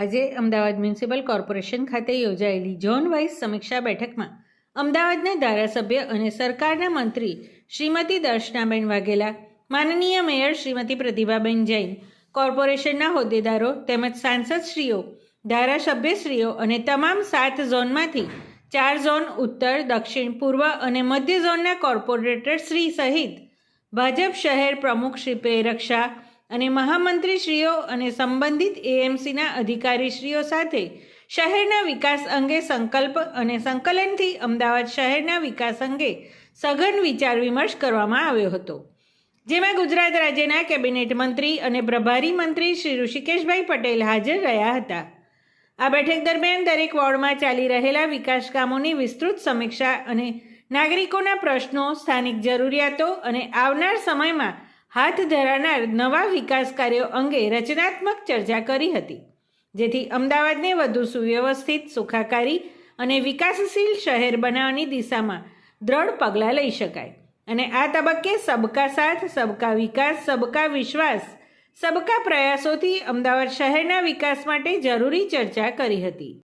આજે Ahmedabad municipal corporation ખાતે યોજાયેલી ઝોન વાઇઝ સમીક્ષા બેઠકમાં અમદાવાદના ધારાસભ્ય અને સરકારના મંત્રી શ્રીમતી દર્શનાબેન વાઘેલા, માનનીય મેયર શ્રીમતી પ્રતિભાબેન જૈન, કોર્પોરેશનના હોદ્દેદારો તેમજ સાંસદશ્રીઓ, ધારાસભ્યશ્રીઓ અને તમામ સાત ઝોનમાંથી ચાર ઝોન ઉત્તર, દક્ષિણ, પૂર્વ અને મધ્ય ઝોનના કોર્પોરેટર શ્રી સહિત ભાજપ શહેર પ્રમુખ શ્રી પ્રેરક શાહ અને મહામંત્રીશ્રીઓ અને સંબંધિત એએમસીના અધિકારીશ્રીઓ સાથે શહેરના વિકાસ અંગે સંકલ્પ અને સંકલનથી અમદાવાદ શહેરના વિકાસ અંગે સઘન વિચાર વિમર્શ કરવામાં આવ્યો હતો. જેમાં ગુજરાત રાજ્યના કેબિનેટ મંત્રી અને પ્રભારી મંત્રી શ્રી ઋષિકેશભાઈ પટેલ હાજર રહ્યા હતા. આ બેઠક દરમિયાન દરેક વોર્ડમાં ચાલી રહેલા વિકાસ કામોની વિસ્તૃત સમીક્ષા અને નાગરિકોના પ્રશ્નો, સ્થાનિક જરૂરિયાતો અને આવનાર સમયમાં હાથ ધરાનાર નવા વિકાસ કાર્યો અંગે રચનાત્મક ચર્ચા કરી હતી, જેથી અમદાવાદને વધુ સુવ્યવસ્થિત, સુખાકારી અને વિકાસશીલ શહેર બનાવવાની દિશામાં દ્રઢ પગલાં લઈ શકાય. અને આ તબક્કે સબકા સાથ, સબકા વિકાસ, સબકા વિશ્વાસ, સબકા પ્રયાસોથી અમદાવાદ શહેરના વિકાસ માટે જરૂરી ચર્ચા કરી હતી.